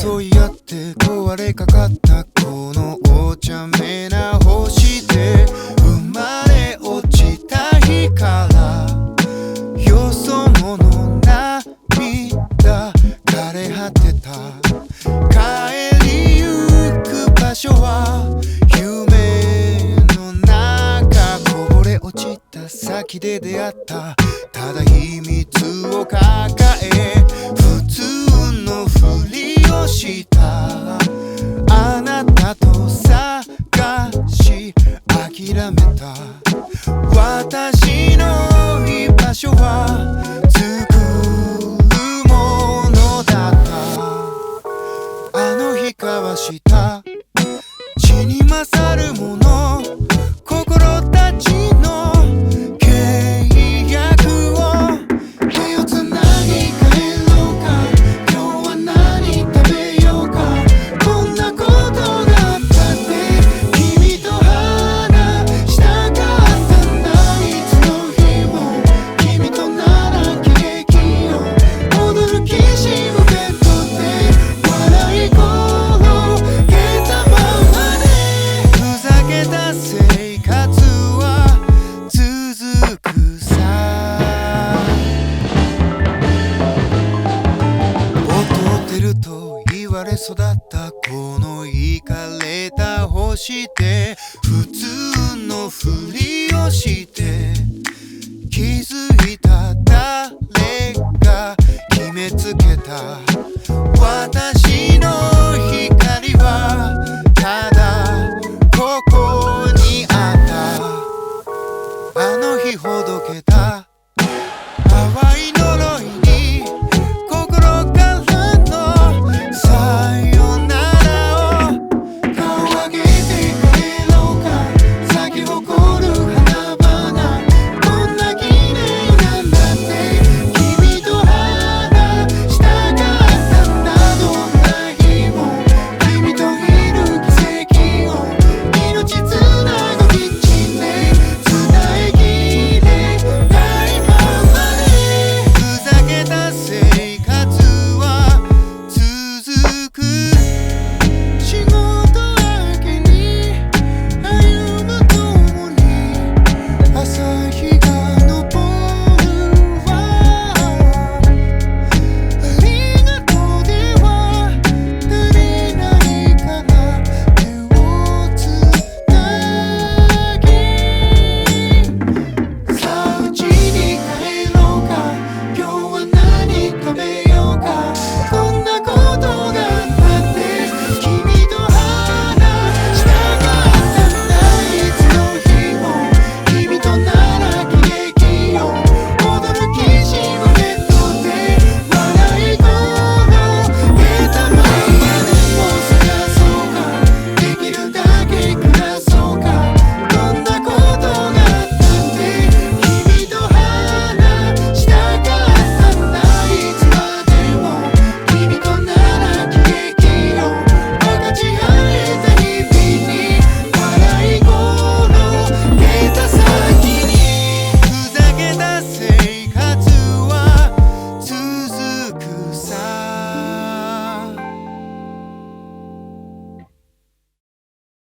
争い合って壊れかかったこのお茶目な星で生まれ落ちた日からよそ者涙枯れ果てた。帰りゆく場所は夢の中こぼれ落ちた先で出会った。ただ秘密血に勝るもの。心たちの育ったこのイカれた星で普通のふりをして気づいた誰が決めつけた。私の光はただここにあった。あの日ほどけた